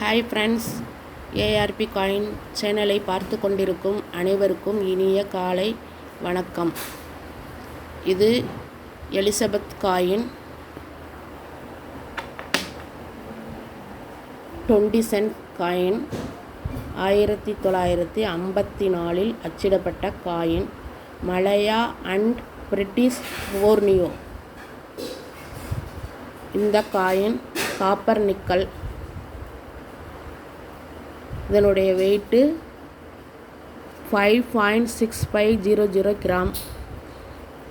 Hi friends ARP coin சேனலை பார்த்து கொண்டிருக்கும் அனைவருக்கும் இனிய காலை வணக்கம். இது Elizabeth coin twenty cent coin ஆயிரத்தி தொள்ளாயிரத்தி ஐம்பத்தி நாலில் அச்சிடப்பட்ட coin Malaya and British Borneo இந்த காயின் காப்பர் நிக்கல் இதனுடைய weight five point six five zero zero gram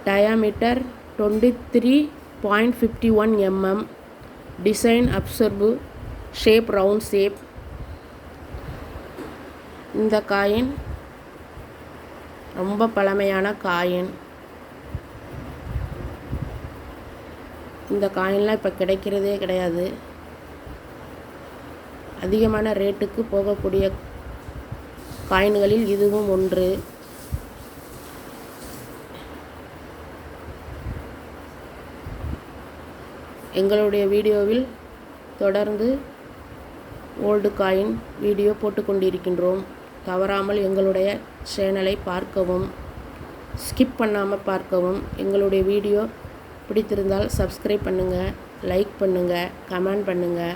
diameter twenty three point fifty one MM design அப்சர்பு shape round shape இந்த coin ரொம்ப பழமையான காயின். இந்த காயின்லாம் இப்போ கிடைக்கிறதே கிடையாது. அதிகமான ரேட்டுக்கு போகக்கூடிய காயின்களில் இதுவும் ஒன்று. எங்களுடைய வீடியோவில் தொடர்ந்து ஓல்டு காயின் வீடியோ போட்டுக்கொண்டிருக்கின்றோம் தவறாமல் எங்களுடைய சேனலை பார்க்கவும் ஸ்கிப் பண்ணாமல் பார்க்கவும். எங்களுடைய வீடியோ பிடித்திருந்தால் சப்ஸ்கிரைப் பண்ணுங்கள் லைக் பண்ணுங்கள் கமெண்ட் பண்ணுங்கள்